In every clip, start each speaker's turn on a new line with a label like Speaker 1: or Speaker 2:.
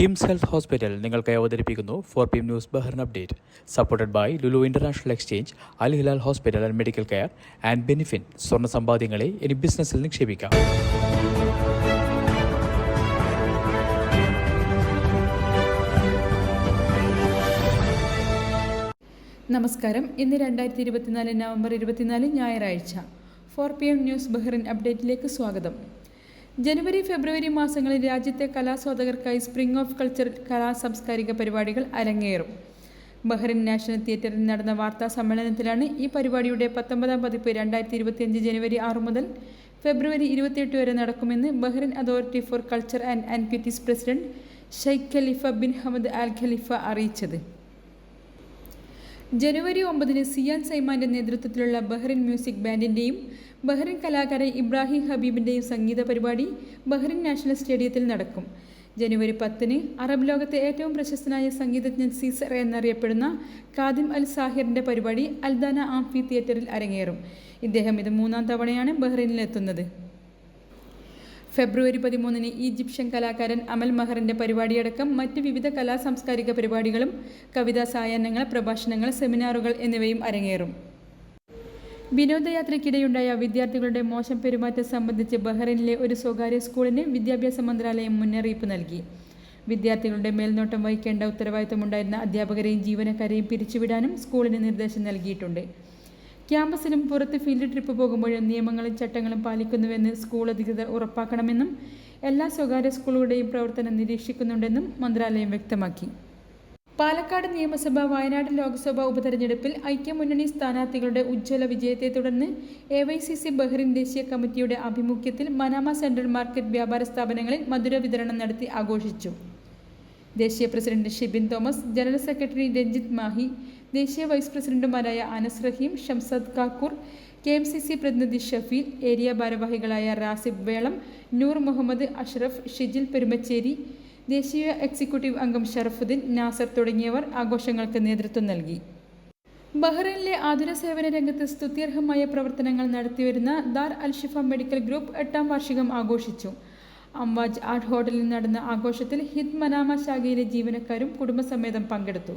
Speaker 1: KIMS health hospital നിങ്ങൾക്കായി അവതരിപ്പിക്കുന്നു four P M news Bahrain update supported by Lulu international exchange Al Hilal hospital and medical care and ബെനിഫിൻ സ്വർണ സമ്പാദ്യങ്ങളെ ഇനി ബിസിനസ്സിൽ നിക്ഷേപിക്കാം.
Speaker 2: നമസ്കാരം. ഇന്ന് രണ്ടായിരത്തി ഇരുപത്തിനാല് നവംബർ ഇരുപത്തിനാല് ഞായറാഴ്ച. Four P M news Bahrain അപ്ഡേറ്റിലേക്ക് സ്വാഗതം. ജനുവരി ഫെബ്രുവരി മാസങ്ങളിൽ രാജ്യത്തെ കലാസ്വാദകർക്കായി സ്പ്രിംഗ് ഓഫ് കൾച്ചർ കലാ സാംസ്കാരിക പരിപാടികൾ അരങ്ങേറും. ബഹ്റിൻ നാഷണൽ തിയേറ്ററിൽ നടന്ന വാർത്താ സമ്മേളനത്തിലാണ് ഈ പരിപാടിയുടെ പത്തൊമ്പതാം പതിപ്പ് രണ്ടായിരത്തി ഇരുപത്തിയഞ്ച് ജനുവരി ആറ് മുതൽ ഫെബ്രുവരി ഇരുപത്തിയെട്ട് വരെ നടക്കുമെന്ന് Bahrain authority for culture and antiquities president Sheikh Khalifa bin Hamad Al Khalifa അറിയിച്ചത്. ജനുവരി ഒമ്പതിന് സിയാൻ സൈമാന്റെ നേതൃത്വത്തിലുള്ള ബഹ്റിൻ മ്യൂസിക് ബാൻഡിന്റെയും ബഹ്റിൻ കലാകാരൻ ഇബ്രാഹിം ഹബീബിന്റെയും സംഗീത പരിപാടി ബഹ്റിൻ നാഷണൽ സ്റ്റേഡിയത്തിൽ നടക്കും. ജനുവരി പത്തിന് അറബ് ലോകത്തെ ഏറ്റവും പ്രശസ്തനായ സംഗീതജ്ഞൻ സീസർ എന്നറിയപ്പെടുന്ന കാദിം അൽ സാഹിറിന്റെ പരിപാടി അൽദാന ആംഫി തിയേറ്ററിൽ അരങ്ങേറും. ഇദ്ദേഹം ഇത് മൂന്നാം തവണയാണ് ബഹ്റിനിലെത്തുന്നത്. ഫെബ്രുവരി പതിമൂന്നിന് ഈജിപ്ഷ്യൻ കലാകാരൻ അമൽ മഹറിന്റെ പരിപാടിയടക്കം മറ്റ് വിവിധ കലാ സാംസ്കാരിക പരിപാടികളും കവിതാ സായാഹ്നങ്ങൾ പ്രഭാഷണങ്ങൾ സെമിനാറുകൾ എന്നിവയും അരങ്ങേറും. വിനോദയാത്രയ്ക്കിടെയുണ്ടായ വിദ്യാർത്ഥികളുടെ മോശം പെരുമാറ്റം സംബന്ധിച്ച് ബഹ്റൈനിലെ ഒരു സ്വകാര്യ സ്കൂളിന് വിദ്യാഭ്യാസ മന്ത്രാലയം മുന്നറിയിപ്പ് നൽകി. വിദ്യാർത്ഥികളുടെ മേൽനോട്ടം വഹിക്കേണ്ട ഉത്തരവാദിത്തമുണ്ടായിരുന്ന അധ്യാപകരെയും ജീവനക്കാരെയും പിരിച്ചുവിടാനും സ്കൂളിന് നിർദ്ദേശം നൽകിയിട്ടുണ്ട്. ക്യാമ്പസിലും പുറത്ത് ഫീൽഡ് ട്രിപ്പ് പോകുമ്പോഴും നിയമങ്ങളും ചട്ടങ്ങളും പാലിക്കുന്നുവെന്ന് സ്കൂൾ അധികൃതർ ഉറപ്പാക്കണമെന്നും എല്ലാ സ്വകാര്യ സ്കൂളുകളുടെയും പ്രവർത്തനം നിരീക്ഷിക്കുന്നുണ്ടെന്നും മന്ത്രാലയം വ്യക്തമാക്കി. പാലക്കാട് നിയമസഭ വയനാട് ലോക്സഭാ ഉപതെരഞ്ഞെടുപ്പിൽ ഐക്യമുന്നണി സ്ഥാനാർത്ഥികളുടെ ഉജ്ജ്വല വിജയത്തെ തുടർന്ന് A Y C C Bahrain ദേശീയ കമ്മിറ്റിയുടെ ആഭിമുഖ്യത്തിൽ മനാമ സെൻട്രൽ മാർക്കറ്റ് വ്യാപാര സ്ഥാപനങ്ങളിൽ മധുര വിതരണം നടത്തി ആഘോഷിച്ചു. ദേശീയ president Shibin Thomas general secretary Ranjith Mahe ദേശീയ വൈസ് പ്രസിഡന്റുമാരായ Anas Rahim Shamsad Kakkur K M C C പ്രതിനിധി ഷഫീൽ ഏരിയ ഭാരവാഹികളായ റാസിബ് വേളം നൂർ മുഹമ്മദ് അഷ്റഫ് ഷിജിൽ പെരുമച്ചേരി ദേശീയ എക്സിക്യൂട്ടീവ് അംഗം ഷറഫുദ്ദീൻ നാസർ തുടങ്ങിയവർ ആഘോഷങ്ങൾക്ക് നേതൃത്വം നൽകി. ബഹ്റൈനിലെ ആതുര സേവന രംഗത്ത് സ്തുത്യർഹമായ പ്രവർത്തനങ്ങൾ നടത്തിവരുന്ന ദാർ അൽഷിഫ മെഡിക്കൽ ഗ്രൂപ്പ് എട്ടാം വാർഷികം ആഘോഷിച്ചു. അംവാജ് ആർട്ട് ഹോട്ടലിൽ നടന്ന ആഘോഷത്തിൽ ഹിത് മനാമ ശാഖയിലെ ജീവനക്കാരും കുടുംബസമേതം പങ്കെടുത്തു.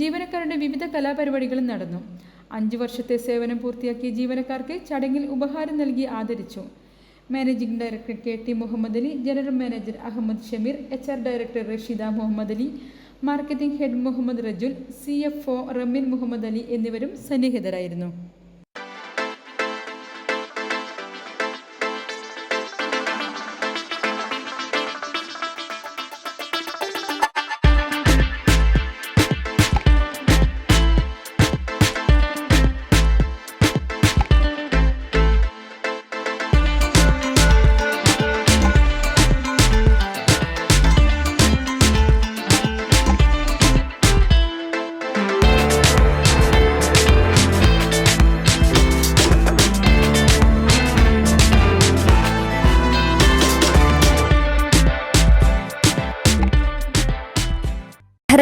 Speaker 2: ജീവനക്കാരുടെ വിവിധ കലാപരിപാടികളും നടന്നു. അഞ്ചു വർഷത്തെ സേവനം പൂർത്തിയാക്കിയ ജീവനക്കാർക്ക് ചടങ്ങിൽ ഉപഹാരം നൽകി ആദരിച്ചു. Managing director K T Muhammad Ali general manager Ahmed Shameer H R director Rasheeda Muhammad Ali marketing head Muhammad Rajul C F O Rameen Muhammad Ali എന്നിവരും സന്നിഹിതരായിരുന്നു.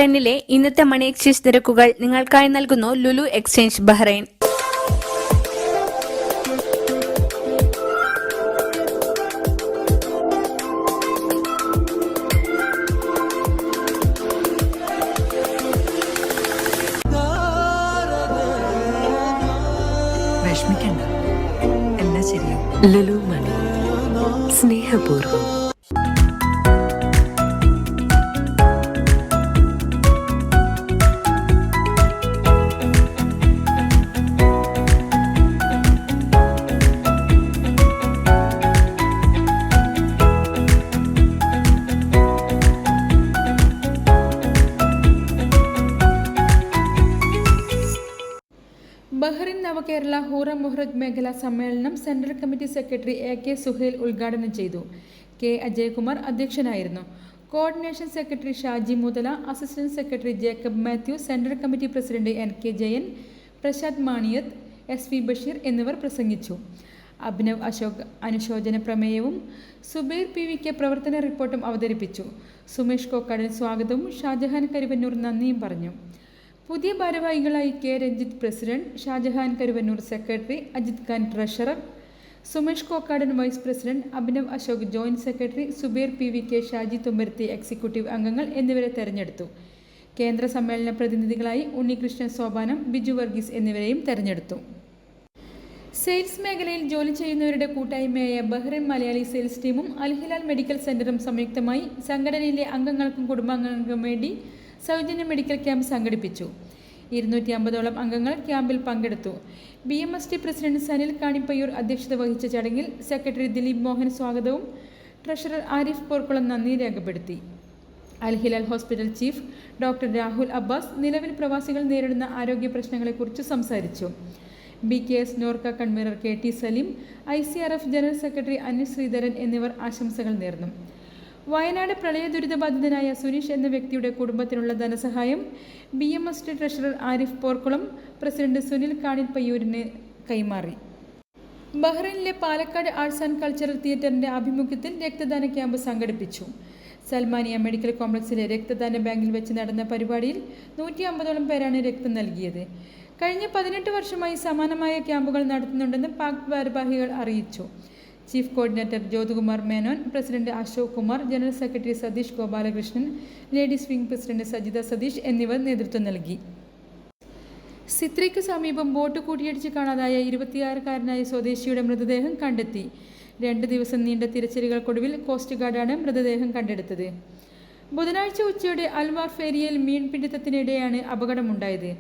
Speaker 3: ബഹ്റൈനിലെ ഇന്നത്തെ മണി എക്സ്ചേഞ്ച് നിരക്കുകൾ നിങ്ങൾക്കായി നൽകുന്നു ലുലു എക്സ്ചേഞ്ച് ബഹ്റൈൻ.
Speaker 4: വിഷമിക്കണ്ട. എല്ലാം ശരിയാവും. ലുലു മണി. സ്നേഹപൂർവം.
Speaker 2: ബഹ്റിൻ നവകേരള ഹൂറ മുഹ്റജ് മേഖലാ സമ്മേളനം central committee secretary A K Suhail ഉദ്ഘാടനം ചെയ്തു. കെ അജയ്കുമാർ അധ്യക്ഷനായിരുന്നു. Coordination secretary Shaji Muthala assistant secretary Jacob Mathew central committee president N K Jayan Prashanth Maniyath S V Basheer എന്നിവർ പ്രസംഗിച്ചു. അഭിനവ് അശോക് അനുശോചന പ്രമേയവും സുബൈർ പി വി കെ പ്രവർത്തന റിപ്പോർട്ടും അവതരിപ്പിച്ചു. സുമേഷ് കോക്കാടൻ സ്വാഗതവും ഷാജഹാൻ കരുവന്നൂർ നന്ദിയും പറഞ്ഞു. പുതിയ ഭാരവാഹികളായി K. Ranjith president Shajahan Karuvannur secretary Ajith Khan treasurer Sumesh Kokkadan vice president Abhinav Ashok joint secretary Subeer P. V. K. Shaji Thumbarathi executive അംഗങ്ങൾ എന്നിവരെ തെരഞ്ഞെടുത്തു. കേന്ദ്ര സമ്മേളന പ്രതിനിധികളായി ഉണ്ണികൃഷ്ണൻ സോപാനം ബിജു വർഗീസ് എന്നിവരെയും തെരഞ്ഞെടുത്തു. സെയിൽസ് മേഖലയിൽ ജോലി ചെയ്യുന്നവരുടെ കൂട്ടായ്മയായ ബഹ്റൈൻ മലയാളി സെയിൽസ് ടീമും അൽഹിലാൽ മെഡിക്കൽ സെന്ററും സംയുക്തമായി സംഘടനയിലെ അംഗങ്ങൾക്കും കുടുംബാംഗങ്ങൾക്കും വേണ്ടി സൗജന്യ മെഡിക്കൽ ക്യാമ്പ് സംഘടിപ്പിച്ചു. ഇരുന്നൂറ്റി അമ്പതോളം അംഗങ്ങൾ ക്യാമ്പിൽ പങ്കെടുത്തു. B M S T president Sanil Kanippayyur അധ്യക്ഷത വഹിച്ച ചടങ്ങിൽ സെക്രട്ടറി ദിലീപ് മോഹൻ സ്വാഗതവും ട്രഷറർ ആരിഫ് പോർക്കുളം നന്ദി രേഖപ്പെടുത്തി. Al Hilal hospital chief doctor Rahul Abbas നിലവിൽ പ്രവാസികൾ നേരിടുന്ന ആരോഗ്യ പ്രശ്നങ്ങളെക്കുറിച്ച് സംസാരിച്ചു. B K S Norka convener K T Saleem I C R F general secretary Anil Sreedharan എന്നിവർ ആശംസകൾ നേർന്നു. വയനാട് പ്രളയ ദുരിതബാധിതനായ സുനീഷ് എന്ന വ്യക്തിയുടെ കുടുംബത്തിനുള്ള ധനസഹായം B M S treasurer Arif Porkulam president Sunil കാണിൽ പയ്യൂരിന് കൈമാറി. ബഹ്റൈനിലെ പാലക്കാട് ആർട്സ് ആൻഡ് കൾച്ചറൽ തിയേറ്ററിന്റെ ആഭിമുഖ്യത്തിൽ രക്തദാന ക്യാമ്പ് സംഘടിപ്പിച്ചു. സൽമാനിയ മെഡിക്കൽ കോംപ്ലക്സിലെ രക്തദാന ബാങ്കിൽ വെച്ച് നടന്ന പരിപാടിയിൽ നൂറ്റി അമ്പതോളം പേരാണ് രക്തം നൽകിയത്. കഴിഞ്ഞ പതിനെട്ട് വർഷമായി സമാനമായ ക്യാമ്പുകൾ നടത്തുന്നുണ്ടെന്ന് പാക് ഭാരവാഹികൾ അറിയിച്ചു. Chief coordinator Jyothikumar Menon president Ashok Kumar general secretary Satheesh Gopalakrishnan ladies wing president Sajitha Satheesh എന്നിവർ നേതൃത്വം നൽകി. സിത്രയ്ക്ക് സമീപം ബോട്ട് കൂട്ടിയിടിച്ച് കാണാതായ ഇരുപത്തിയാറുകാരനായ സ്വദേശിയുടെ മൃതദേഹം കണ്ടെത്തി. രണ്ട് ദിവസം നീണ്ട തിരച്ചിലുകൾക്കൊടുവിൽ കോസ്റ്റ് ഗാർഡാണ് മൃതദേഹം കണ്ടെടുത്തത്. ബുധനാഴ്ച ഉച്ചയോടെ അൽവാർ ഫേരിയയിൽ മീൻപിടുത്തത്തിനിടെയാണ് അപകടമുണ്ടായത്.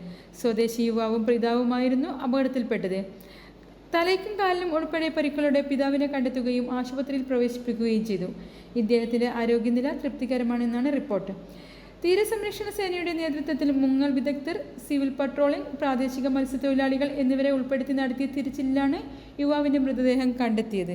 Speaker 2: സ്വദേശി യുവാവും പിതാവുമായിരുന്നു അപകടത്തിൽപ്പെട്ടത്. തലയ്ക്കും കാലിനും ഉൾപ്പെടെ പരിക്കുകളുടെ പിതാവിനെ കണ്ടെത്തുകയും ആശുപത്രിയിൽ പ്രവേശിപ്പിക്കുകയും ചെയ്തു. ഇദ്ദേഹത്തിന്റെ ആരോഗ്യനില തൃപ്തികരമാണെന്നാണ് റിപ്പോർട്ട്. തീരസംരക്ഷണ സേനയുടെ നേതൃത്വത്തിൽ മുങ്ങൽ വിദഗ്ധർ സിവിൽ പട്രോളിംഗ് പ്രാദേശിക മത്സ്യത്തൊഴിലാളികൾ എന്നിവരെ ഉൾപ്പെടുത്തി നടത്തിയ തിരച്ചിലാണ് യുവാവിന്റെ മൃതദേഹം കണ്ടെത്തിയത്.